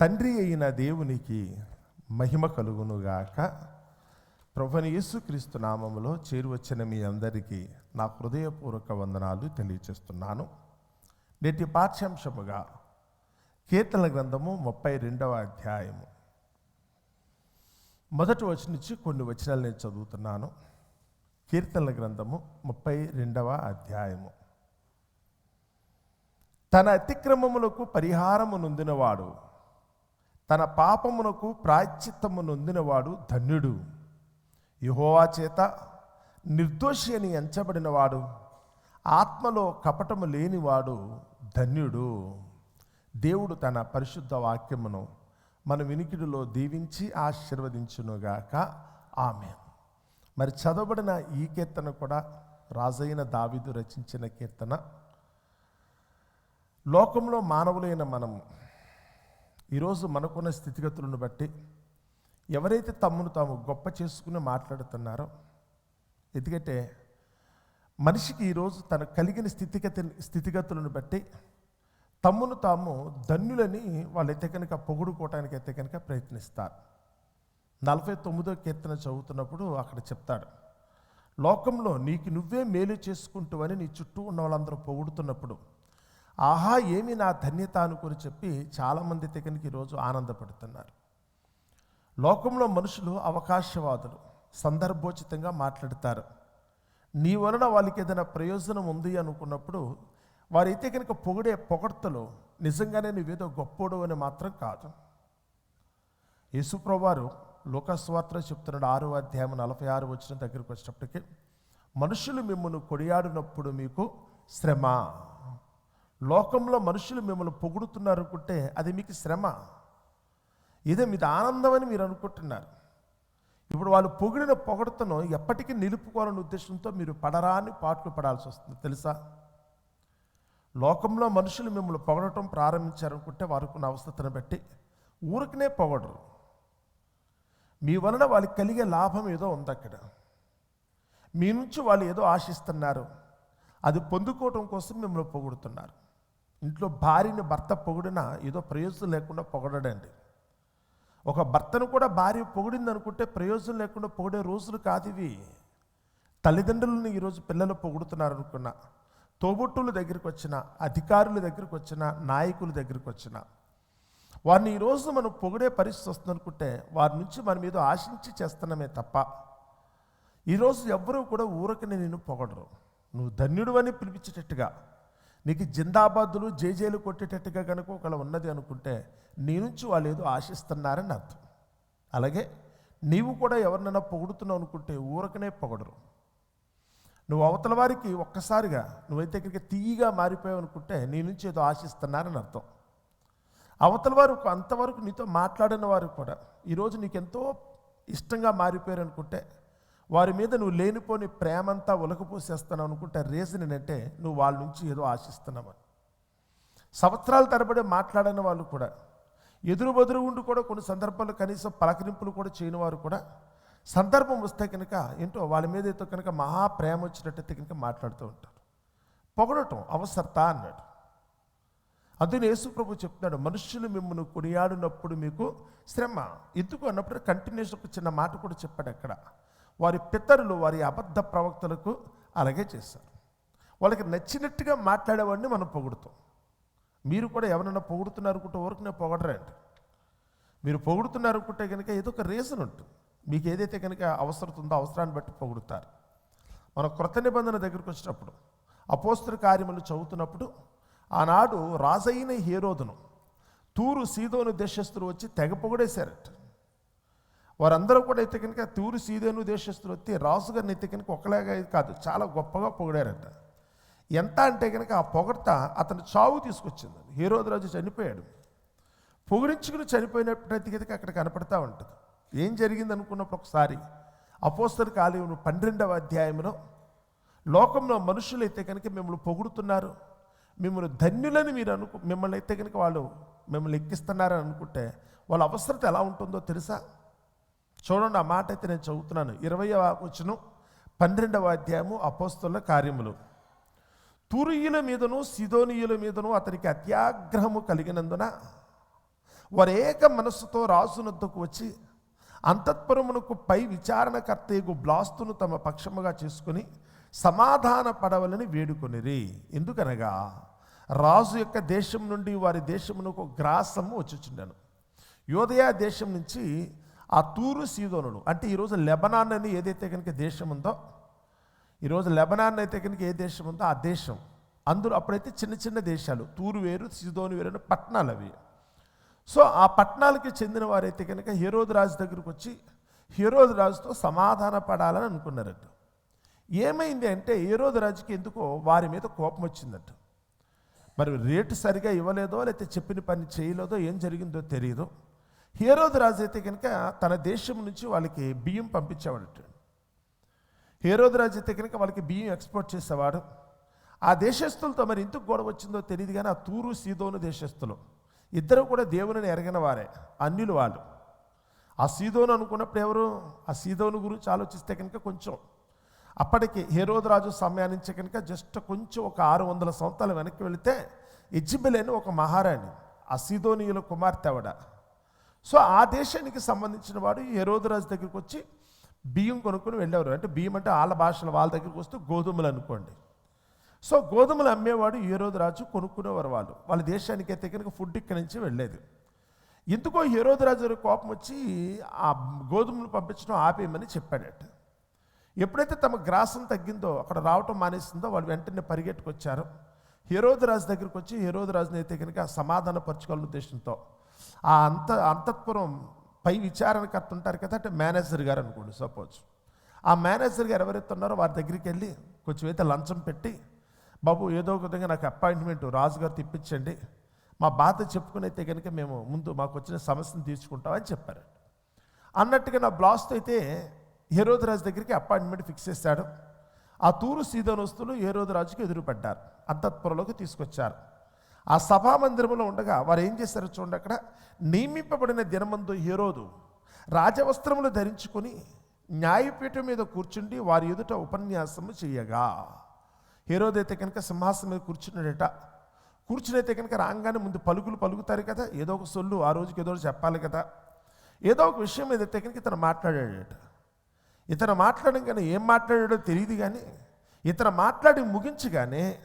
తండ్రి అయిన దేవునికి మహిమ కలుగునుగాక. ప్రభుని యేసుక్రీస్తు నామములో చేరువచ్చిన మీ అందరికీ నా హృదయపూర్వక వందనాలు తెలియచేస్తున్నాను. నేటి పాఠ్యాంశముగా కీర్తన గ్రంథము ముప్పై రెండవ అధ్యాయము. మొదటి వచనం నుంచి కొన్ని వచనాలు నేను చదువుతున్నాను. కీర్తనల గ్రంథము ముప్పై రెండవ అధ్యాయము. తన అతిక్రమములకు పరిహారము నొందినవాడు తన పాపమునకు ప్రాచిత్తము నొందినవాడు ధన్యుడు. యహోవా చేత నిర్దోషి అని ఎంచబడినవాడు ఆత్మలో కపటము లేనివాడు ధన్యుడు. దేవుడు తన పరిశుద్ధ వాక్యమును మన వినికిడిలో దీవించి ఆశీర్వదించునుగాక. ఆమె మరి చదవబడిన ఈ కీర్తన కూడా రాజైన దావిదు రచించిన కీర్తన. లోకంలో మానవులైన మనం ఈరోజు మనకున్న స్థితిగతులను బట్టి ఎవరైతే తమ్మును తాము గొప్ప చేసుకుని మాట్లాడుతున్నారో ఎందుకంటే మనిషికి ఈరోజు తన కలిగిన స్థితిగతి స్థితిగతులను బట్టి తమ్మును తాము ధన్యులని వాళ్ళైతే కనుక పొగుడుకోవటానికి అయితే కనుక ప్రయత్నిస్తారు. నలభై తొమ్మిదో కీర్తన చదువుతున్నప్పుడు అక్కడ చెప్తాడు లోకంలో నీకు నువ్వే మేలు చేసుకుంటూ అని నీ చుట్టూ ఉన్న వాళ్ళందరూ పొగుడుతున్నప్పుడు ఆహా ఏమి నా ధన్యత అనుకుని చెప్పి చాలామంది అయితే ఈరోజు ఆనందపడుతున్నారు. లోకంలో మనుషులు అవకాశవాదులు సందర్భోచితంగా మాట్లాడతారు. నీ వలన వాళ్ళకి ఏదైనా ప్రయోజనం ఉంది అనుకున్నప్పుడు వారైతే కనుక పొగిడే పొగడ్తలు నిజంగానే నువ్వేదో గొప్పోడు అని మాత్రం కాదు. యేసుప్రవారు లోకస్వార్తలో చెప్తున్నాడు ఆరో అధ్యాయం నలభై ఆరు వచ్చిన దగ్గరికి వచ్చేటప్పటికి మనుషులు మిమ్మల్ని కొడియాడినప్పుడు మీకు శ్రమ. లోకంలో మనుషులు మిమ్మల్ని పొగుడుతున్నారు అనుకుంటే అది మీకు శ్రమ. ఇదే మీది ఆనందం అని మీరు అనుకుంటున్నారు. ఇప్పుడు వాళ్ళు పొగిడిన పొగడతను ఎప్పటికీ నిలుపుకోవాలనే ఉద్దేశంతో మీరు పడరాని పాటలు పడాల్సి వస్తుంది. తెలుసా? లోకంలో మనుషులు మిమ్మల్ని పొగడటం ప్రారంభించారనుకుంటే వారికి అవసరతను బట్టి ఊరికనే పొగడరు. మీ వలన వాళ్ళకి కలిగే లాభం ఏదో ఉంది అక్కడ. మీ నుంచి వాళ్ళు ఏదో ఆశిస్తున్నారు. అది పొందుకోవటం కోసం మిమ్మల్ని పొగుడుతున్నారు. ఇంట్లో భార్యని భర్త పొగిడినా ఏదో ప్రయోజనం లేకుండా పొగడడండి. ఒక భర్తను కూడా భార్య పొగిడింది అనుకుంటే ప్రయోజనం లేకుండా పొగిడే రోజులు కాదు ఇవి తల్లిదండ్రులను ఈరోజు పిల్లలు పొగుడుతున్నారు అనుకున్నా తోబుట్టుల దగ్గరికి వచ్చిన అధికారుల దగ్గరికి వచ్చిన నాయకుల దగ్గరికి వచ్చిన వారిని ఈరోజు మనం పొగిడే పరిస్థితి వస్తుంది అనుకుంటే వారి నుంచి మన మీద ఆశించి చేస్తున్నామే తప్ప ఈరోజు ఎవ్వరూ కూడా ఊరకని నేను పొగడరు. నువ్వు ధన్యుడు అని పిలిపించేటట్టుగా నీకు జిందాబాదులు జేజేలు కొట్టేటట్టుగా కనుక ఒకళ్ళు ఉన్నది అనుకుంటే నీ నుంచి వాళ్ళు ఏదో ఆశిస్తున్నారని అర్థం. అలాగే నీవు కూడా ఎవరినైనా పొగుడుతున్నావు అనుకుంటే ఊరకనే పొగడరు. నువ్వు అవతల వారికి ఒక్కసారిగా నువ్వైతే ఇక్కడికి తీయగా మారిపోయావు అనుకుంటే నీ నుంచి ఏదో ఆశిస్తున్నారని అర్థం. అవతల వారు అంతవరకు నీతో మాట్లాడిన వారు కూడా ఈరోజు నీకెంతో ఇష్టంగా మారిపోయారు అనుకుంటే వారి మీద నువ్వు లేనిపోని ప్రేమంతా ఉలకపోసేస్తున్నావు అనుకుంటే రీజన్ ఏంటంటే నువ్వు వాళ్ళ నుంచి ఏదో ఆశిస్తున్నావని సంవత్సరాల తరబడి మాట్లాడని వాళ్ళు కూడా ఎదురు బదురు ఉండి కూడా కొన్ని సందర్భాల్లో కనీసం పలకరింపులు కూడా చేయని వారు కూడా సందర్భం వస్తే కనుక ఏంటో వాళ్ళ మీద ఏదో కనుక మహా ప్రేమ వచ్చినట్టయితే కనుక మాట్లాడుతూ ఉంటారు. పొగడటం అవసరత అన్నాడు. అందుకని యేసుప్రభు చెప్తున్నాడు మనుషులు మిమ్మల్ని కొనియాడినప్పుడు మీకు శ్రమ. ఎందుకు అన్నప్పుడు కంటిన్యూస్ ఒక చిన్న మాట కూడా చెప్పాడు అక్కడ. వారి పితరులు వారి అబద్ధ ప్రవక్తలకు అలాగే చేశారు. వాళ్ళకి నచ్చినట్టుగా మాట్లాడేవాడిని మనం పొగుడుతాం. మీరు కూడా ఎవరైనా పొగుడుతున్నారు అనుకుంటే నేను పొగడరండి మీరు పొగుడుతున్నారు అనుకుంటే కనుక ఏదో ఒక రీజన్ ఉంటుంది. మీకు ఏదైతే కనుక అవసరం ఉందో అవసరాన్ని బట్టి పొగుడుతారు. మన క్రొత్త నిబంధన దగ్గరికి వచ్చినప్పుడు అపోస్తుల కార్యములు చదువుతున్నప్పుడు ఆనాడు రాజైన హేరోదును తూరు సీదోను దేశస్తులు వచ్చి తెగ పొగడేశారట. వారందరూ కూడా అయితే కనుక తూరు సీదేను దేశస్తులు వచ్చి రాజుగారిని అయితే కనుక ఒకలాగా కాదు చాలా గొప్పగా పొగిడారట. ఎంత అంటే కనుక ఆ పొగడత అతను చావు తీసుకొచ్చింది. హీరోదు రాజు చనిపోయాడు. పొగిడించుకుని చనిపోయినప్పుడైతే కనుక అక్కడ కనపడతా ఉంటుంది. ఏం జరిగింది అనుకున్నప్పుడు ఒకసారి అపోస్తల కాలేయం పన్నెండవ అధ్యాయంలో లోకంలో మనుషులు అయితే కనుక మిమ్మల్ని పొగుడుతున్నారు. మిమ్మల్ని ధన్యులని మీరు అనుకు మిమ్మల్ని అయితే కనుక వాళ్ళు మిమ్మల్ని ఎక్కిస్తున్నారని అనుకుంటే వాళ్ళ అవసరత ఎలా ఉంటుందో తెలుసా? చూడండి ఆ మాట అయితే నేను చదువుతున్నాను. ఇరవై వచ్చిన పన్నెండవ అధ్యాయము అపోస్తుల కార్యములు. తూరియుల మీదను సిదోనియుల మీదను అతనికి అత్యాగ్రహము కలిగినందున వారు ఏక మనస్సుతో రాజునొద్దకు వచ్చి అంతఃపురమునకు పై విచారణకర్తయగు బ్లాస్తును తమ పక్షముగా చేసుకుని సమాధాన పడవలని వేడుకొనిరి. ఎందుకనగా రాజు యొక్క దేశం నుండి వారి దేశమునకు గ్రాసము వచ్చుచుండెను. యోదయ దేశం నుంచి ఆ తూరు సీదోనుడు. అంటే ఈరోజు లెబనాన్ అని ఏదైతే కనుక దేశం ఉందో ఈరోజు లెబనాన్ అయితే కనుక ఏ దేశం ఉందో ఆ దేశం. అందులో అప్పుడైతే చిన్న చిన్న దేశాలు తూరు వేరు సీదోను వేరు అని పట్టణాలు అవి. సో ఆ పట్టణాలకి చెందిన వారైతే కనుక హీరోద్ రాజు దగ్గరకు వచ్చి హీరోద్ రాజుతో సమాధాన పడాలని అనుకున్నారట. ఏమైంది అంటే హీరోద్ రాజుకి ఎందుకో వారి మీద కోపం వచ్చిందట. మరి రేటు సరిగా ఇవ్వలేదో లేకపోతే చెప్పిన పని చేయలేదో ఏం జరిగిందో తెలియదు హీరోద్ రాజు అయితే కనుక తన దేశం నుంచి వాళ్ళకి బియ్యం పంపించేవాడు హేరోద్ రాజు అయితే కనుక వాళ్ళకి బియ్యం ఎక్స్పోర్ట్ చేసేవాడు. ఆ దేశస్తులతో మరి ఎందుకు గొడవ వచ్చిందో తెలియదు కానీ ఆ తూరు సీదోను దేశస్తులు ఇద్దరు కూడా దేవుని ఎరగిన వారే అన్యులు వాళ్ళు. ఆ సీదోను అనుకున్నప్పుడు ఎవరు? ఆ సీదోను గురించి ఆలోచిస్తే కనుక కొంచెం. అప్పటికి హేరోద్ రాజు సమయానించే కనుక జస్ట్ కొంచెం ఒక ఆరు వందల సంవత్సరాలు వెనక్కి వెళితే ఇజ్జిబెల్ అని ఒక మహారాణి ఆ సీదోనీయుల కుమార్తె ఆవిడ. సో ఆ దేశానికి సంబంధించిన వాడు హెరోదరాజు దగ్గరికి వచ్చి బియ్యం కొనుక్కొని వెళ్ళేవారు. అంటే బియ్యం అంటే వాళ్ళ భాషలో వాళ్ళ దగ్గరికి వస్తే గోధుమలు అనుకోండి. సో గోధుమలు అమ్మేవాడు ఈ రాజు కొనుక్కునేవారు వాళ్ళు. వాళ్ళ దేశానికి అయితే కనుక ఫుడ్ ఇక్కడి నుంచి వెళ్ళేది ఎందుకో హీరోదరాజు గారి కోపం వచ్చి ఆ గోధుమలు పంపించడం ఆపేయమని చెప్పాడట. ఎప్పుడైతే తమ గ్రాసం తగ్గిందో అక్కడ రావటం మానేసిందో వాళ్ళు వెంటనే పరిగెట్టుకొచ్చారు. హీరోదరాజు దగ్గరికి వచ్చి హీరోదరాజుని అయితే కనుక సమాధానపరచుకోవాలని ఉద్దేశంతో ఆ అంత అంతఃపురం పై విచారణకర్త ఉంటారు కదా అంటే మేనేజర్ గారు అనుకోండి సపోజ్. ఆ మేనేజర్ గారు ఎవరైతే ఉన్నారో వారి దగ్గరికి వెళ్ళి కొంచెం అయితే లంచం పెట్టి బాబు ఏదో ఒక విధంగా నాకు అపాయింట్మెంట్ రాజుగారు తెప్పించండి. మా బాధ చెప్పుకుని అయితే కనుక మేము ముందు మాకు వచ్చిన సమస్యను తీర్చుకుంటామని చెప్పారు. అన్నట్టుగా నా బ్లాస్ట్ అయితే హేరోద్ రాజు దగ్గరికి అపాయింట్మెంట్ ఫిక్స్ చేశాడు. ఆ తూరు సీదోన్ వస్తువులు రాజుకి ఎదురుపడ్డారు. అంతఃపురంలోకి తీసుకొచ్చారు. ఆ సభామందిరంలో ఉండగా వారు ఏం చేశారో చూడండి అక్కడ. నియమింపబడిన దినమందు హీరోదు రాజవస్త్రములు ధరించుకొని న్యాయపీఠం మీద కూర్చుండి వారి ఎదుట ఉపన్యాసము చేయగా. హీరోదైతే కనుక సింహాసనం మీద కూర్చున్నాడట. కూర్చునైతే కనుక రాగానే ముందు పలుకులు పలుకుతారు కదా. ఏదో ఒక సొల్లు ఆ రోజుకి ఏదో ఒకటి చెప్పాలి కదా. ఏదో ఒక విషయం ఏదైతే కనుక ఇతను మాట్లాడాడట. ఇతను మాట్లాడంగానే ఏం మాట్లాడాడో తెలియదు కానీ ఇతను మాట్లాడి ముగించగానే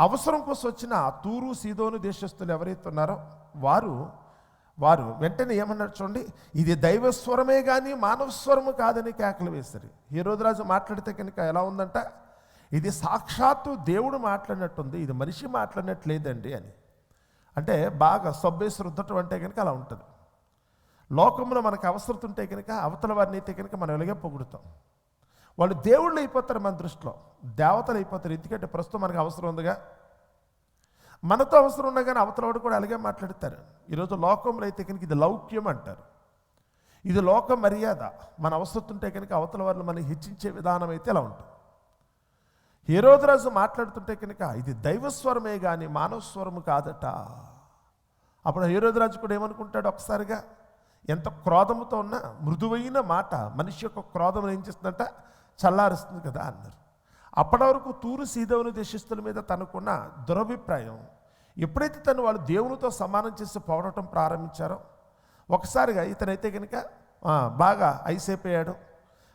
అవసరం కోసం వచ్చిన తూరు సీదోను దేశస్తులు ఎవరైతే ఉన్నారో వారు వారు వెంటనే ఏమన్నారు చూడండి ఇది దైవస్వరమే కానీ మానవ స్వరము కాదని కేకలు వేశారు. హీరోజురాజు మాట్లాడితే కనుక ఎలా ఉందంట? ఇది సాక్షాత్తు దేవుడు మాట్లాడినట్టుంది ఇది మనిషి మాట్లాడినట్లేదండి అని. అంటే బాగా సబ్బేసి రుద్దటం అంటే కనుక అలా ఉంటుంది. లోకంలో మనకు అవసరం ఉంటే కనుక అవతల వారిని అయితే కనుక మనం ఎలాగే పొగుడుతాం. వాళ్ళు దేవుళ్ళు అయిపోతారు మన దృష్టిలో. దేవతలు అయిపోతారు. ఎందుకంటే ప్రస్తుతం మనకు అవసరం ఉందిగా. మనతో అవసరం ఉన్నా కానీ అవతల వాడు కూడా అలాగే మాట్లాడతారు. ఈరోజు లోకంలో అయితే కనుక ఇది లౌక్యం అంటారు. ఇది లోక మర్యాద. మన అవసరం ఉంటే కనుక అవతల వారిని మనం హెచ్చించే విధానం అయితే ఇలా ఉంటుంది. హీరోదరాజు మాట్లాడుతుంటే కనుక ఇది దైవస్వరమే కానీ మానవ స్వరము కాదట. అప్పుడు హీరోధరాజు కూడా ఏమనుకుంటాడు ఒకసారిగా? ఎంత క్రోధముతో ఉన్న మృదువైన మాట. మనిషి యొక్క క్రోధం ఏం చేస్తుందంట? చల్లారుస్తుంది కదా అన్నారు. అప్పటి వరకు తూరు సీదవుని దేశస్తుల మీద తనకున్న దురభిప్రాయం ఎప్పుడైతే తను వాళ్ళు దేవునితో సమానం చేసి పోవడటం ప్రారంభించారో ఒకసారిగా ఇతనైతే కనుక బాగా ఐసైపోయాడు.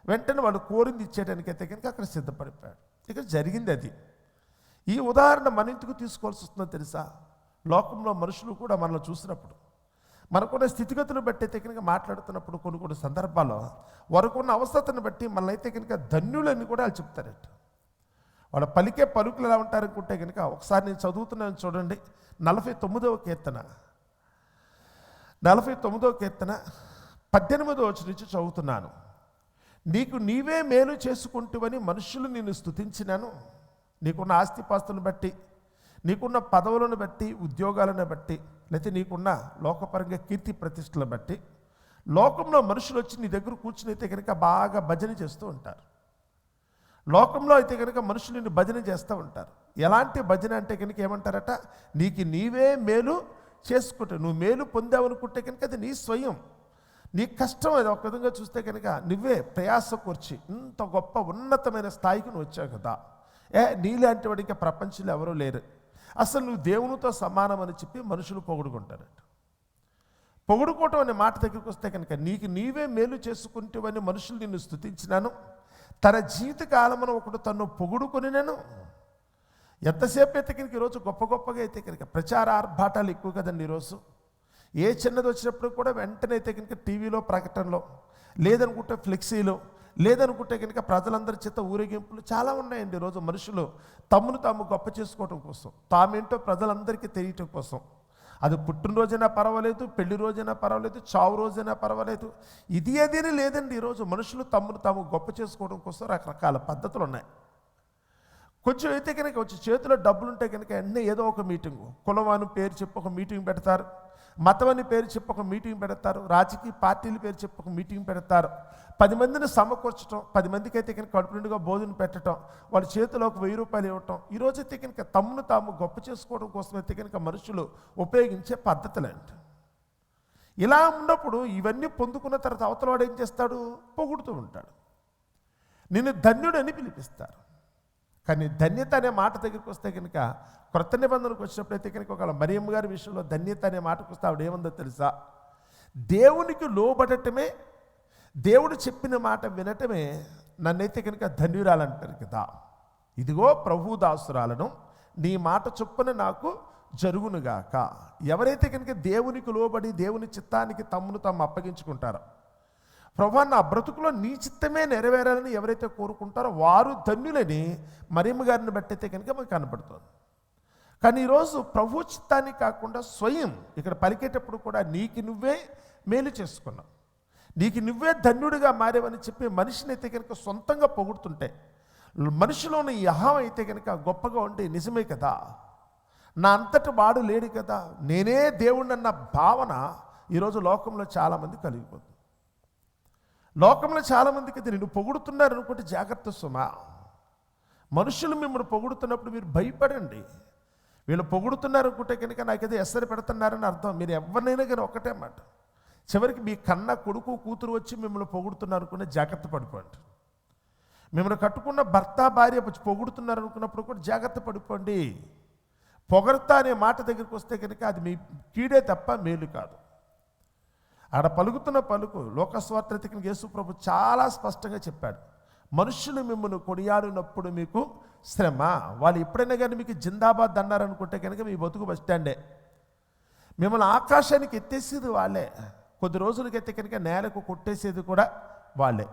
వెంటనే వాళ్ళు కోరింది ఇచ్చేయడానికి అయితే కనుక అక్కడ సిద్ధపడిపోయాడు. ఇక జరిగింది అది. ఈ ఉదాహరణ మన ఇంటికి తీసుకోవాల్సి వస్తుందో తెలుసా? లోకంలో మనుషులు కూడా మనల్ని చూసినప్పుడు. మనకున్న స్థితిగతులు బట్టి అయితే కనుక మాట్లాడుతున్నప్పుడు కొన్ని కొన్ని సందర్భాల్లో వరకున్న అవసరతను బట్టి మనల్ని అయితే కనుక ధన్యులని కూడా వాళ్ళు చెప్తారట. వాళ్ళ పలికే పలుకులు ఎలా ఉంటారనుకుంటే కనుక ఒకసారి నేను చదువుతున్నాను చూడండి. నలభై తొమ్మిదవ కీర్తన. నలభై తొమ్మిదవ కీర్తన పద్దెనిమిదవ వచ్చి నుంచి చదువుతున్నాను. నీకు నీవే మేలు చేసుకుంటువని మనుషులు నిన్ను స్థుతించినాను నీకున్న ఆస్తిపాస్తులను బట్టి నీకున్న పదవులను బట్టి ఉద్యోగాలను బట్టి లేకపోతే నీకున్న లోకపరంగా కీర్తి ప్రతిష్టలను బట్టి లోకంలో మనుషులు వచ్చి నీ దగ్గర కూర్చుని అయితే కనుక బాగా భజన చేస్తూ ఉంటారు. లోకంలో అయితే కనుక మనుషులు నిన్ను భజన చేస్తూ ఉంటారు. ఎలాంటి భజన అంటే కనుక ఏమంటారట? నీకు నీవే మేలు చేసుకుంటే నువ్వు మేలు పొందావనుకుంటే కనుక అది నీ స్వయం. నీ కష్టం అది ఒక విధంగా చూస్తే కనుక నువ్వే ప్రయాస కూర్చి ఇంత గొప్ప ఉన్నతమైన స్థాయికి నువ్వు వచ్చావు కదా. ఏ నీలాంటి వాడు ఇంకా ప్రపంచంలో ఎవరూ లేరు. అసలు నువ్వు దేవునితో సమానం అని చెప్పి మనుషులు పొగుడుకుంటారట. పొగుడుకోవటం అనే మాట దగ్గరికి వస్తే కనుక నీకు నీవే మేలు చేసుకుంటేవని మనుషులు నిన్ను స్తుతించినాను. తన జీవిత కాలమున ఒకడు తన్ను పొగుడుకొనినను. ఎంతసేపు అయితే కనుక ఈరోజు గొప్ప గొప్పగా అయితే కనుక ప్రచార ఆర్భాటాలు ఎక్కువ కదండి ఈరోజు ఏ చిన్నది వచ్చినప్పుడు కూడా వెంటనే అయితే కనుక టీవీలో ప్రకటనలో లేదనుకుంటే ఫ్లెక్సీలో లేదనుకుంటే కనుక ప్రజలందరి చేత ఊరేగింపులు చాలా ఉన్నాయండి ఈరోజు మనుషులు తమ్మును తాము గొప్ప చేసుకోవడం కోసం. తామేంటో ప్రజలందరికీ తెలియటం కోసం. అది పుట్టినరోజైనా పర్వాలేదు పెళ్ళి రోజైనా పర్వాలేదు చావు రోజైనా పర్వాలేదు. ఇది అది అని లేదండి ఈరోజు మనుషులు తమ్మును తాము గొప్ప చేసుకోవడం కోసం రకరకాల పద్ధతులు ఉన్నాయి. కొంచెం అయితే కనుక వచ్చి చేతిలో డబ్బులు ఉంటే కనుక వెంటనే ఏదో ఒక మీటింగు. అని పేరు చెప్పి ఒక మీటింగ్ పెడతారు. మతం అని పేరు చెప్పి ఒక మీటింగ్ పెడతారు రాజకీయ పార్టీల పేరు చెప్పి ఒక మీటింగ్ పెడతారు. పది మందిని సమకూర్చడం పది మందికి అయితే కనుక కడుపు నిండుగా పెట్టడం వాళ్ళ చేతిలో ఒక వెయ్యి రూపాయలు ఇవ్వటం ఈరోజు అయితే కనుక తమ్మును తాము గొప్ప చేసుకోవడం కోసం అయితే కనుక మనుషులు ఉపయోగించే పద్ధతులేంటి ఇలా ఉన్నప్పుడు ఇవన్నీ పొందుకున్న తర్వాత అవతల వాడు ఏం చేస్తాడు? పొగుడుతూ ఉంటాడు. నిన్ను ధన్యుడని పిలిపిస్తారు. కానీ ధన్యత అనే మాట దగ్గరికి వస్తే కనుక క్రొత్త నిబంధనకు వచ్చినప్పుడైతే కనుక ఒకవేళ మరియమ్మ గారి విషయంలో ధన్యత అనే మాటకు వస్తే ఆవిడ ఏముందో తెలుసా? దేవునికి లోబడటమే దేవుడు చెప్పిన మాట వినటమే నన్నైతే కనుక ధన్యురాలంటారు కదా. ఇదిగో ప్రభు దాసురాలను నీ మాట చొప్పున నాకు జరుగునుగాక. ఎవరైతే కనుక దేవునికి లోబడి దేవుని చిత్తానికి తమ్మును తాము అప్పగించుకుంటారో ప్రభా నా బ్రతుకులో నీ చిత్తమే నెరవేరాలని ఎవరైతే కోరుకుంటారో వారు ధన్యులని మరియమ్మ గారిని బట్టయితే కనుక మనకు కనపడుతుంది. కానీ ఈరోజు ప్రభు చిత్తాన్ని కాకుండా స్వయం ఇక్కడ పలికేటప్పుడు కూడా నీకు నువ్వే మేలు చేసుకున్నావు. నీకు నువ్వే ధన్యుడిగా మారేవని చెప్పి మనిషిని అయితే కనుక సొంతంగా పొగుడుతుంటే మనిషిలోని ఈ అహం అయితే కనుక గొప్పగా ఉండి నిజమే కదా? నా అంతటి వాడు లేడు కదా? నేనే దేవుణ్ణన్న భావన ఈరోజు లోకంలో చాలామంది కలిగిపోతుంది. లోకంలో చాలామందికి అది నిన్ను పొగుడుతున్నారు అనుకుంటే జాగ్రత్త సుమా. మనుషులు మిమ్మల్ని పొగుడుతున్నప్పుడు మీరు భయపడండి. వీళ్ళు పొగుడుతున్నారు అనుకుంటే కనుక నాకేదో ఎసరు పెడుతున్నారని అర్థం. మీరు ఎవరినైనా కానీ ఒకటే మాట. చివరికి మీ కన్న కొడుకు కూతురు వచ్చి మిమ్మల్ని పొగుడుతున్నారు అనుకునే జాగ్రత్త పడిపోండి. మిమ్మల్ని కట్టుకున్న భర్త భార్య పొగుడుతున్నారు అనుకున్నప్పుడు కూడా జాగ్రత్త పడిపోండి. పొగడతా అనే మాట దగ్గరికి వస్తే కనుక అది మీ కీడే తప్ప మేలు కాదు. ఆడ పలుకుతున్న పలుకు లోకస్వార్థికి యేసుప్రభు చాలా స్పష్టంగా చెప్పాడు. మనుషులు మిమ్మల్ని కొనియాడినప్పుడు మీకు శ్రమ. వాళ్ళు ఎప్పుడైనా కానీ మీకు జిందాబాద్ అన్నారనుకుంటే కనుక మీ బతుకు బస్ స్టాండే. మిమ్మల్ని ఆకాశానికి ఎత్తేసేది వాళ్ళే. కొద్ది రోజులకి ఎత్తే కనుక నేలకు కొట్టేసేది కూడా వాళ్ళే.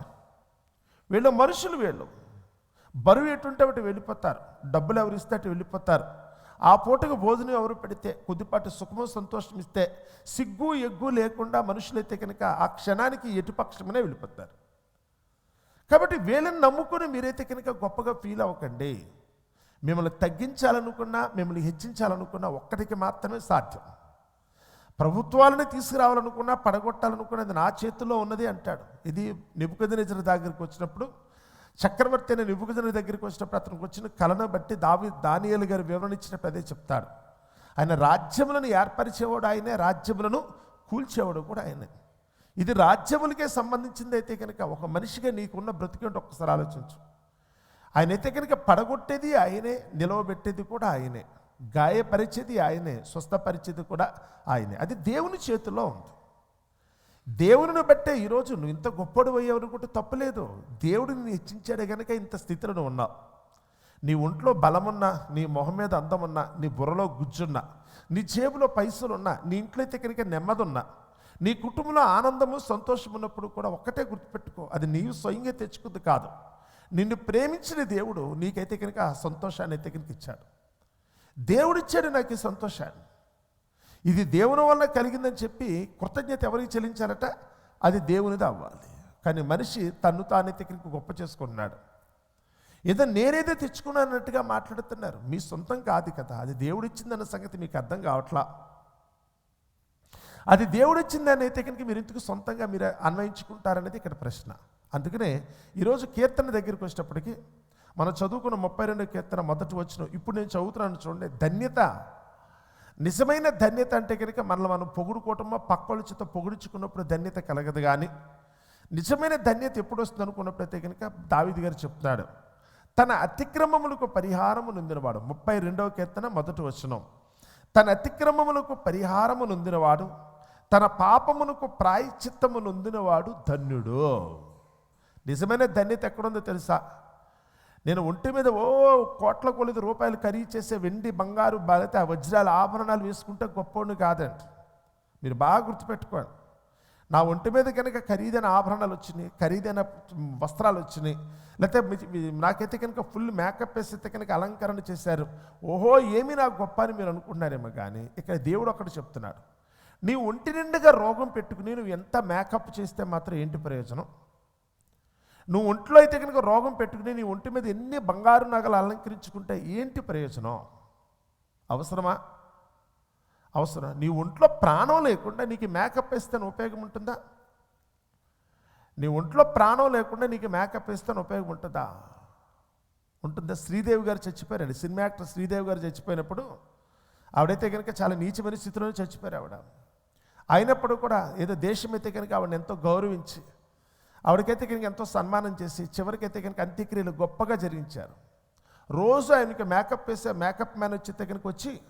వీళ్ళు మనుషులు వీళ్ళు. బరువు ఎటుంటే అటు వెళ్ళిపోతారు. డబ్బులు ఎవరు ఇస్తే అటు వెళ్ళిపోతారు. ఆ పూటకు భోజనం ఎవరు పెడితే? కొద్దిపాటి సుఖము సంతోషం ఇస్తే సిగ్గు ఎగ్గు లేకుండా మనుషులైతే కనుక ఆ క్షణానికి ఎటుపక్షమనే వెళ్ళిపోతారు. కాబట్టి వీళ్ళని నమ్ముకుని మీరైతే కనుక గొప్పగా ఫీల్ అవ్వకండి. మిమ్మల్ని తగ్గించాలనుకున్నా మిమ్మల్ని హెచ్చించాలనుకున్నా ఒక్కటికి మాత్రమే సాధ్యం. ప్రభుత్వాలను తీసుకురావాలనుకున్నా పడగొట్టాలనుకున్నది నా చేతిలో ఉన్నది అంటాడు. ఇది నిబుకదినజర దగ్గరికి వచ్చినప్పుడు చక్రవర్తి అయిన నిబుకదిన దగ్గరికి వచ్చినప్పుడు అతనికి వచ్చిన కళను బట్టి దావి దానియలు గారు వివరణ ఇచ్చినప్పుడు అదే చెప్తాడు. ఆయన రాజ్యములను ఏర్పరిచేవాడు ఆయనే రాజ్యములను కూల్చేవాడు కూడా ఆయనే. ఇది రాజ్యములకే సంబంధించింది అయితే కనుక ఒక మనిషిగా నీకున్న బ్రతికేంటి ఒక్కసారి ఆలోచించు. ఆయన అయితే కనుక పడగొట్టేది ఆయనే నిలవబెట్టేది కూడా ఆయనే. గాయపరిచేది ఆయనే స్వస్థపరిచేది కూడా ఆయనే. అది దేవుని చేతిలో ఉంది. దేవుని బట్టే ఈరోజు నువ్వు ఇంత గొప్పడు అయ్యావు అనుకుంటే తప్పలేదు. దేవుడిని నిన్ను హెచ్చించాడే కనుక ఇంత స్థితిలో నువ్వు ఉన్నావు. నీ ఒంట్లో బలమున్నా నీ మొహం మీద అందమున్నా నీ బుర్రలో గుజ్జున్నా నీ జేబులో పైసలున్నా నీ ఇంట్లో అయితే కనుక నెమ్మదున్నా నీ కుటుంబంలో ఆనందము సంతోషం ఉన్నప్పుడు కూడా ఒక్కటే గుర్తుపెట్టుకో అది నీవు స్వయంగా తెచ్చుకుంది కాదు. నిన్ను ప్రేమించిన దేవుడు నీకైతే కనుక ఆ సంతోషాన్ని అయితే కనుక ఇచ్చాడు. దేవుడిచ్చాడు నాకు ఈ సంతోషాన్ని. ఇది దేవుని వల్ల కలిగిందని చెప్పి కృతజ్ఞత ఎవరికి చెల్లించాలట? అది దేవునిది అవ్వాలి. కానీ మనిషి తన్ను తానైతే కనుక గొప్ప చేసుకున్నాడు. ఏదో నేనేదో తెచ్చుకున్నానట్టుగా మాట్లాడుతున్నారు. మీ సొంతం కాదు కదా. అది దేవుడిచ్చిందన్న సంగతి మీకు అర్థం కావట్లా? అది దేవుడిచ్చిందనే అయితే మీరు ఎందుకు సొంతంగా మీరు అన్వయించుకుంటారనేది ఇక్కడ ప్రశ్న. అందుకనే ఈరోజు కీర్తన దగ్గరికి వచ్చేటప్పటికి మనం చదువుకున్న ముప్పై రెండు కీర్తన మొదటి వచ్చిన ఇప్పుడు నేను చదువుతున్నాను చూడండి. ధన్యత నిజమైన ధన్యత అంటే కనుక మనల్ని మనం పొగుడుకోవటమో పక్కల చేత పొగుడుచుకున్నప్పుడు ధన్యత కలగదు కానీ నిజమైన ధన్యత ఎప్పుడు వస్తుంది అనుకున్నప్పుడైతే కనుక దావిది గారు చెప్తున్నాడు తన అతిక్రమములకు పరిహారము నొందినవాడు. ముప్పై రెండవ కీర్తన మొదటి వచనం. తన అతిక్రమములకు పరిహారము నొందినవాడు తన పాపమునకు ప్రాయచిత్తము నొందినవాడు ధన్యుడు. నిజమైన ధన్యత ఎక్కడుందో తెలుసా? నేను ఒంటి మీద ఓ కోట్ల కొలిది రూపాయలు ఖరీదు చేసే వెండి బంగారు బాలితే వజ్రాల ఆభరణాలు వేసుకుంటే గొప్పోడిని కాదండి. మీరు బాగా గుర్తుపెట్టుకోండి. నా ఒంటి మీద కనుక ఖరీదైన ఆభరణాలు వచ్చినాయి ఖరీదైన వస్త్రాలు వచ్చినాయి లేకపోతే మీ- నాకైతే కనుక ఫుల్ మేకప్ వేసైతే కనుక అలంకరణ చేశారు ఓహో ఏమి నాకు గొప్ప అని మీరు అనుకుంటున్నారేమో కానీ ఇక్కడ దేవుడు ఒకటి చెప్తున్నాడు. నీ ఒంటి నిండుగా రోగం పెట్టుకుని నువ్వు ఎంత మేకప్ చేస్తే మాత్రం ఏంటి ప్రయోజనం? నువ్వు ఒంట్లో అయితే కనుక రోగం పెట్టుకుని నీ ఒంటి మీద ఎన్ని బంగారు నగలు అలంకరించుకుంటే ఏంటి ప్రయోజనం? అవసరమా? అవసరం. నీ ఒంట్లో ప్రాణం లేకుండా నీకు మేకప్ వేస్తే ఉపయోగం ఉంటుందా? నీ ఒంట్లో ప్రాణం లేకుండా నీకు మేకప్ వేస్తే ఉపయోగం ఉంటుందా? ఉంటుందా? శ్రీదేవి గారు చచ్చిపోయారండి. సినిమా యాక్టర్ శ్రీదేవి గారు చచ్చిపోయినప్పుడు ఆవిడైతే కనుక చాలా నీచమైన స్థితిలోనే చచ్చిపోయారు ఆవిడ. అయినప్పుడు కూడా ఏదో దేశం అయితే కనుక ఆవిడని ఎంతో గౌరవించి ఆవిడకైతే కనుక ఎంతో సన్మానం చేసి చివరికైతే కనుక అంత్యక్రియలు గొప్పగా జరిగించారు. రోజు ఆయనకి మేకప్ వేసే మేకప్ మ్యాన్ వచ్చి కనుక వచ్చి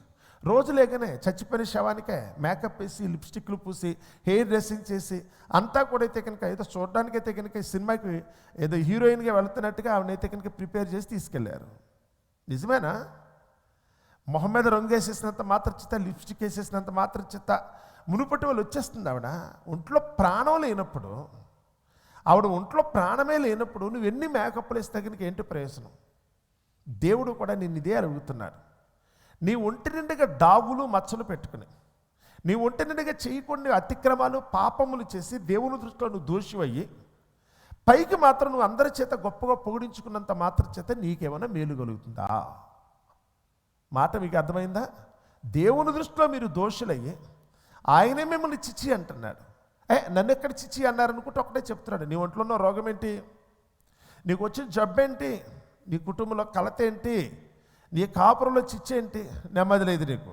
రోజు లేకనే చచ్చిపోయిన శవానికే మేకప్ వేసి లిప్స్టిక్లు పూసి హెయిర్ డ్రెస్సింగ్ చేసి అంతా కూడా అయితే కనుక ఏదో చూడడానికి అయితే కనుక ఈ సినిమాకి ఏదో హీరోయిన్గా వెళుతున్నట్టుగా ఆవిడనైతే కనుక ప్రిపేర్ చేసి తీసుకెళ్ళారు. నిజమేనా? మొహం మీద రంగు వేసేసినంత మాత్ర చిత్త లిప్స్టిక్ వేసేసినంత మాత్ర చిత్త మునుపటి వాళ్ళు వచ్చేస్తుంది ఆవిడ. ఒంట్లో ప్రాణం లేనప్పుడు ఆవిడ ఒంట్లో ప్రాణమే లేనప్పుడు నువ్వు ఎన్ని మేకప్లు వేసి తగినకి ఏంటి ప్రయోజనం? దేవుడు కూడా నిన్ను ఇదే అడుగుతున్నాడు. నీ ఒంటి నిండుగా డాగులు మచ్చలు పెట్టుకుని నీ ఒంటి నిండుగా చేయకుండా అతిక్రమాలు పాపములు చేసి దేవుని దృష్టిలో నువ్వు దోషివయ్యి పైకి మాత్రం నువ్వు అందరి చేత గొప్పగా పొగిడించుకున్నంత మాత్రం చేత నీకేమైనా మేలు కలుగుతుందా? మాట మీకు అర్థమైందా? దేవుని దృష్టిలో మీరు దోషులయ్యి ఆయనే మిమ్మల్ని చిచ్చి అంటున్నాడు. ఏ నన్ను ఎక్కడ చిచ్చి అన్నారనుకుంటే ఒకటే చెప్తున్నాడు. నీ ఒంట్లో ఉన్న రోగం ఏంటి? నీకు వచ్చిన జబ్బేంటి నీ కుటుంబంలో కలత ఏంటి? నీ కాపురంలో చిచ్చేంటి నెమ్మది లేదు నీకు.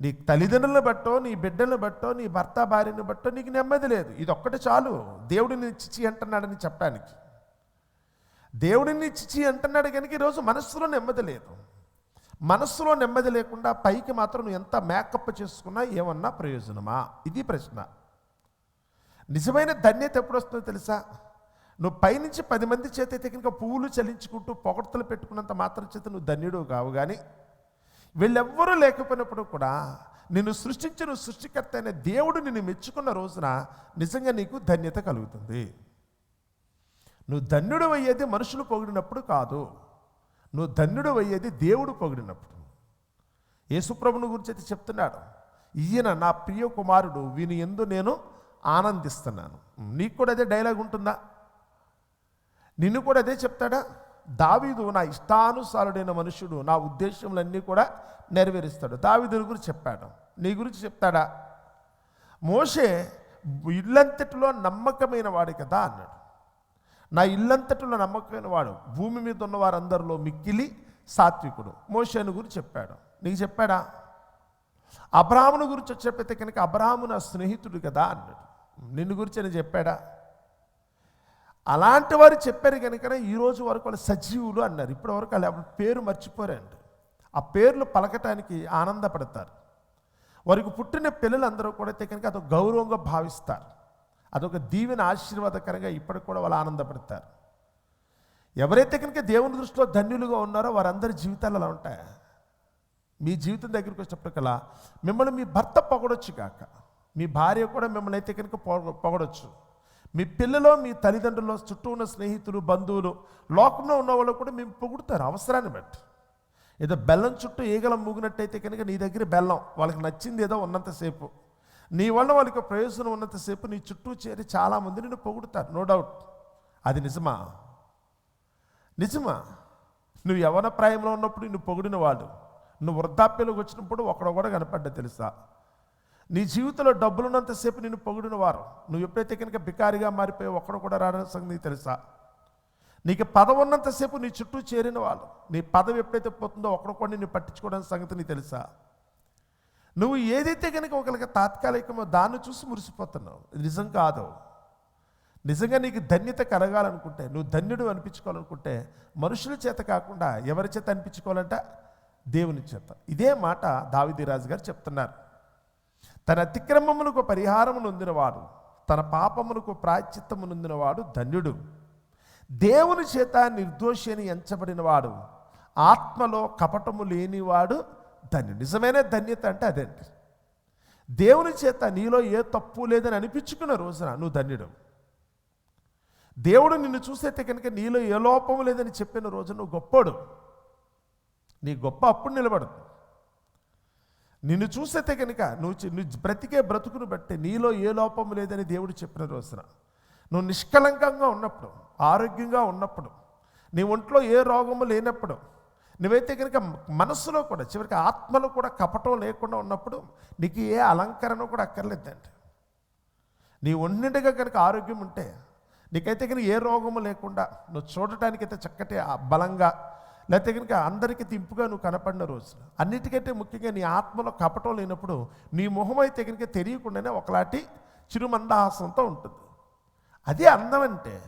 నీ తల్లిదండ్రులను బట్టో నీ బిడ్డలను బట్టో నీ భర్త భార్యను బట్టో నీకు నెమ్మది లేదు. ఇది ఒక్కటి చాలు. దేవుడిని నీ చిచ్చి అంటున్నాడని చెప్పడానికి. దేవుడిని చిచ్చి అంటున్నాడు కనుక ఈరోజు మనస్సులో నెమ్మది లేదు. మనస్సులో నెమ్మది లేకుండా పైకి మాత్రం నువ్వు ఎంత మేకప్ చేసుకున్నా ఏమన్నా ప్రయోజనమా? ఇది ప్రశ్న. నిజమైన ధన్యత ఎప్పుడు వస్తుందో తెలుసా? నువ్వు పైనుంచి పది మంది చేత అయితే పువ్వులు చలించుకుంటూ పొగడ్తలు పెట్టుకున్నంత మాత్రం చేత నువ్వు ధన్యుడు కావు కానీ వీళ్ళెవ్వరూ లేకపోయినప్పుడు కూడా నిన్ను సృష్టించిన సృష్టికర్త అయిన దేవుడు నిన్ను మెచ్చుకున్న రోజున నిజంగా నీకు ధన్యత కలుగుతుంది. నువ్వు ధన్యుడు అయ్యేది మనుషులు పొగిడినప్పుడు కాదు నువ్వు ధన్యుడు అయ్యేది దేవుడు పొగిడినప్పుడు. యేసుప్రభుని గురించి అయితే చెప్తున్నాడు ఈయన నా ప్రియ కుమారుడు వీని ఎందు నేను ఆనందిస్తున్నాను. నీకు కూడా అదే డైలాగ్ ఉంటుందా? నిన్ను కూడా అదే చెప్తాడా? దావీదు నా ఇష్టానుసారుడైన మనుషుడు నా ఉద్దేశములన్నీ కూడా నెరవేరుస్తాడు. దావీదుని గురించి చెప్పాడు. నీ గురించి చెప్తాడా? మోషే ఇల్లంతటిలో నమ్మకమైన వాడు కదా అన్నాడు. నా ఇల్లంతటిలో నమ్మకమైన వాడు భూమి మీద ఉన్న వారందరిలో మిక్కిలి సాత్వికుడు. మోషేను గురించి చెప్పాడు. నీకు చెప్పాడా? అబ్రాహ్ముని గురించి చెప్పితే కనుక అబ్రాహ్ము నా స్నేహితుడు కదా అన్నాడు. నిన్ను గురించి నేను చెప్పాడా? అలాంటి వారు చెప్పారు కనుకనే ఈ రోజు వరకు వాళ్ళు సజీవులు అన్నారు. ఇప్పటి వరకు వాళ్ళు పేరు మర్చిపోరండి. ఆ పేర్లు పలకటానికి ఆనందపడతారు. వారికి పుట్టిన పిల్లలందరూ కూడా అయితే కనుక అదొక గౌరవంగా భావిస్తారు. అదొక దీవెన ఆశీర్వాదకరంగా ఇప్పటికి కూడా వాళ్ళు ఆనందపడతారు. ఎవరైతే కనుక దేవుని దృష్టిలో ధన్యులుగా ఉన్నారో వారందరి జీవితాలు అలా ఉంటాయి. మీ జీవితం దగ్గరికి వచ్చినప్పటికల్లా మిమ్మల్ని మీ భర్త పొగడొచ్చు కాక. మీ భార్య కూడా మిమ్మల్ని అయితే కనుక పొగ- పొగడొచ్చు. మీ పిల్లలు మీ తల్లిదండ్రులు చుట్టూ ఉన్న స్నేహితులు బంధువులు లోకంలో ఉన్న వాళ్ళు కూడా మేము పొగుడుతారు అవసరాన్ని బట్టి. ఏదో బెల్లం చుట్టూ ఈగలం మూగినట్టయితే కనుక నీ దగ్గర బెల్లం వాళ్ళకి నచ్చింది ఏదో ఉన్నంతసేపు నీ వల్ల వాళ్ళకి ప్రయోజనం ఉన్నంతసేపు నీ చుట్టూ చేరి చాలామంది నిన్ను పొగుడుతారు నో డౌట్ అది నిజమా? నిజమా? నువ్వు యవన ప్రాయంలో ఉన్నప్పుడు నిన్ను పొగిడిన వాడు నువ్వు వృద్ధాప్యంలోకి వచ్చినప్పుడు ఒకడో కూడా కనపడ్డా తెలుసా? నీ జీవితంలో డబ్బులున్నంతసేపు నిన్ను పొగిడిన వారు. నువ్వు ఎప్పుడైతే కనుక బికారిగా మారిపోయి ఒక్కడు కూడా రావడం సంగతి తెలుసా? నీకు పదవి ఉన్నంతసేపు నీ చుట్టూ చేరిన వాళ్ళు నీ పదవి ఎప్పుడైతే పోతుందో ఒకడు కూడా నిన్ను పట్టించుకోవడానికి సంగతి నీకు తెలుసా? నువ్వు ఏదైతే కనుక ఒకరికి తాత్కాలికమో దాన్ని చూసి మురిసిపోతున్నావు. నిజం కాదు. నిజంగా నీకు ధన్యత కలగాలనుకుంటే నువ్వు ధన్యుడు అనిపించుకోవాలనుకుంటే మనుషుల చేత కాకుండా ఎవరి చేత అనిపించుకోవాలంట? దేవుని చేత. ఇదే మాట దావిదిరాజు గారు చెప్తున్నారు. తన అతిక్రమమునకు పరిహారము నొందినవాడు తన పాపమునకు ప్రాయశ్చిత్తము నొందినవాడు ధన్యుడు. దేవుని చేత నిర్దోషి అని ఎంచబడినవాడు ఆత్మలో కపటము లేనివాడు ధన్యుడు. నిజమైన ధన్యత అంటే అదేంటి దేవుని చేత నీలో ఏ తప్పు లేదని అనిపించుకున్న రోజున నువ్వు ధన్యుడు. దేవుడు నిన్ను చూసేతే కనుక నీలో ఏ లోపము లేదని చెప్పిన రోజు నువ్వు గొప్పడు. నీ గొప్ప అప్పుడు నిలబడు నిన్ను చూసేతే కనుక నువ్వు నువ్వు బ్రతికే బ్రతుకును బట్టి నీలో ఏ లోపము లేదని దేవుడు చెప్పిన రోజున నువ్వు నిష్కలంకంగా ఉన్నప్పుడు ఆరోగ్యంగా ఉన్నప్పుడు నీ ఒంట్లో ఏ రోగము లేనప్పుడు నువ్వైతే కనుక మనస్సులో కూడా చివరికి ఆత్మలో కూడా కపటం లేకుండా ఉన్నప్పుడు నీకు ఏ అలంకరణ కూడా అక్కర్లేదండి. నీ ఒంటిగా కనుక ఆరోగ్యం ఉంటే నీకైతే కనుక ఏ రోగము లేకుండా నువ్వు చూడటానికైతే చక్కటి ఆ బలంగా లేకపోతే కనుక అందరికీ తింపుగా నువ్వు కనపడిన రోజున అన్నిటికంటే ముఖ్యంగా నీ ఆత్మలో కపటం లేనప్పుడు నీ మొహం అయితే కనుక తెలియకుండానే ఒకలాంటి చిరుమందహాసంతో ఉంటుంది. అదే అందం అంటే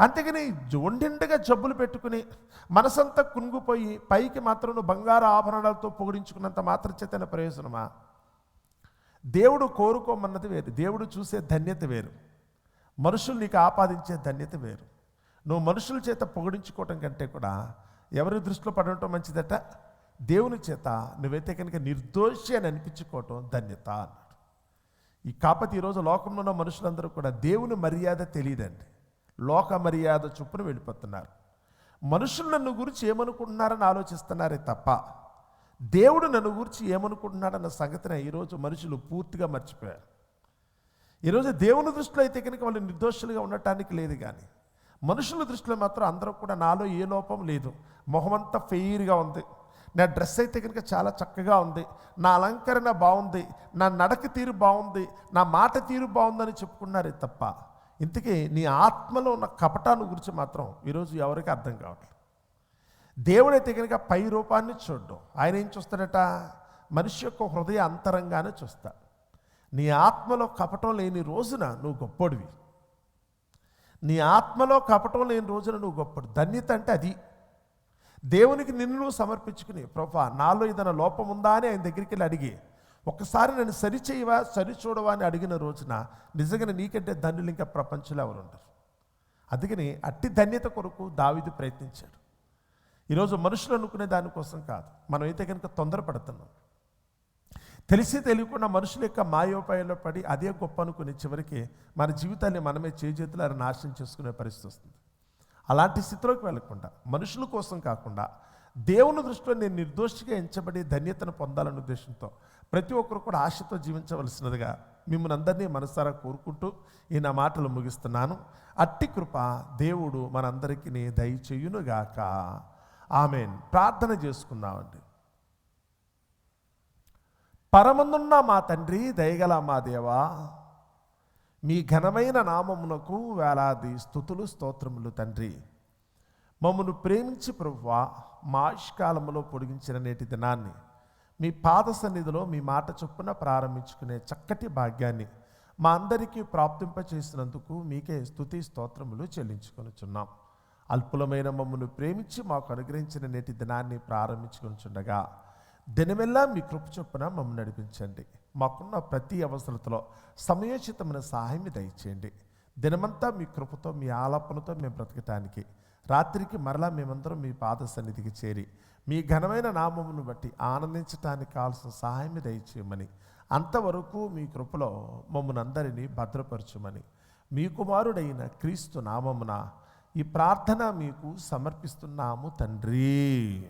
అంతేగాని ఒండిండగా జబ్బులు పెట్టుకుని మనసంతా కునుగుపోయి పైకి మాత్రం నువ్వు బంగారు ఆభరణాలతో పొగిడించుకున్నంత మాత్రం చేతన ప్రయోజనమా? దేవుడు కోరుకోమన్నది వేరు. దేవుడు చూసే ధన్యత వేరు. మనుషులు నీకు ఆపాదించే ధన్యత వేరు. నువ్వు మనుషుల చేత పొగిడించుకోవటం కంటే కూడా ఎవరి దృష్టిలో పడటం మంచిదట? దేవుని చేత నువ్వైతే కనుక నిర్దోషి అని అనిపించుకోవటం ధన్యత అన్నాడు. ఈ కాపతి ఈరోజు లోకంలో ఉన్న మనుషులందరూ కూడా దేవుని మర్యాద తెలియదండి. లోక మర్యాద చొప్పున వెళ్ళిపోతున్నారు. మనుషులు నన్ను గురించి ఏమనుకుంటున్నారని ఆలోచిస్తున్నారే తప్ప దేవుడు నన్ను గురించి ఏమనుకుంటున్నాడన్న సంగతిని ఈరోజు మనుషులు పూర్తిగా మర్చిపోయారు. ఈరోజు దేవుని దృష్టిలో అయితే కనుక వాళ్ళు నిర్దోషులుగా ఉండటానికి లేదు కానీ మనుషుల దృష్టిలో మాత్రం అందరూ కూడా నాలో ఏ లోపం లేదు. మొహమంతా ఫెయిర్గా ఉంది. నా డ్రెస్ అయితే కనుక చాలా చక్కగా ఉంది. నా అలంకరణ బాగుంది. నా నడక తీరు బాగుంది. నా మాట తీరు బాగుందని చెప్పుకున్నారే తప్ప ఇంతకీ నీ ఆత్మలో ఉన్న కపటాన్ని గురించి మాత్రం ఈరోజు ఎవరికి అర్థం కావట్లేదు. దేవుడైతే కనుక పై రూపాన్ని చూడడం. ఆయన ఏం చూస్తాడట? మనిషి యొక్క హృదయ అంతరంగానే చూస్తాడు. నీ ఆత్మలో కపటం లేని రోజున నువ్వు గొప్పోడివి. నీ ఆత్మలో కపటం లేని రోజున నువ్వు గొప్పడు. ధన్యత అంటే అది. దేవునికి నిన్ను నువ్వు సమర్పించుకుని ప్రభా నాలో ఏదైనా లోపం ఉందా? అని ఆయన దగ్గరికి వెళ్ళి అడిగి ఒక్కసారి నన్ను సరిచేయవా సరిచూడవా అని అడిగిన రోజున నిజంగా నీకంటే ధన్యులు ఇంకా ప్రపంచంలో ఎవరు ఉండరు. అందుకని అట్టి ధన్యత కొరకు దావిది ప్రయత్నించాడు. ఈరోజు మనుషులు అనుకునే దానికోసం కాదు. మనం అయితే కనుక తొందరపడుతున్నాం. తెలిసి తెలియకుండా మనుషుల యొక్క మాయోపాయంలో పడి అదే గొప్ప అనుకుని చివరికి మన జీవితాన్ని మనమే చేజేతులు నాశనం చేసుకునే పరిస్థితి వస్తుంది. అలాంటి స్థితిలోకి వెళ్ళకుండా మనుషుల కోసం కాకుండా దేవుని దృష్టిలో నేను నిర్దోషిగా ఎంచబడి ధన్యతను పొందాలనే ఉద్దేశంతో ప్రతి ఒక్కరు కూడా ఆశతో జీవించవలసినదిగా మిమ్మల్ని అందరినీ మనసారా కోరుకుంటూ ఈ నా మాటలు ముగిస్తున్నాను. అట్టి కృప దేవుడు మనందరికీ దయచేయునుగాక ఆమెన్. ప్రార్థన చేసుకుందామండి. పరమందున్న మా తండ్రి దయగల మా దేవా మీ ఘనమైన నామమునకు వేలాది స్థుతులు స్తోత్రములు తండ్రి. మమ్మను ప్రేమించి ప్రభువా మా ఆయుష్కాలంలో పొడిగించిన నేటి దినాన్ని మీ పాద సన్నిధిలో మీ మాట చొప్పున ప్రారంభించుకునే చక్కటి భాగ్యాన్ని మా అందరికీ ప్రాప్తింపచేసినందుకు మీకే స్థుతి స్తోత్రములు చెల్లించుకొనుచున్నాం. అల్పులమైన మమ్మను ప్రేమించి మాకు అనుగ్రహించిన నేటి దినాన్ని ప్రారంభించుకొనిచుండగా దినమెల్లా మీ కృప చొప్పున మమ్మల్ని నడిపించండి. మాకున్న ప్రతి అవసరతలో సమయోచితమైన సహాయం దయచేయండి. దినమంతా మీ కృపతో మీ ఆలాపనతో మేము బ్రతకటానికి రాత్రికి మరలా మేమందరం మీ పాద సన్నిధికి చేరి మీ ఘనమైన నామమును బట్టి ఆనందించటానికి కావాల్సిన సహాయం దయచేయమని అంతవరకు మీ కృపలో మమ్మల్ని అందరినీ భద్రపరచుమని మీ కుమారుడైన క్రీస్తు నామమున ఈ ప్రార్థన మీకు సమర్పిస్తున్నాము తండ్రి.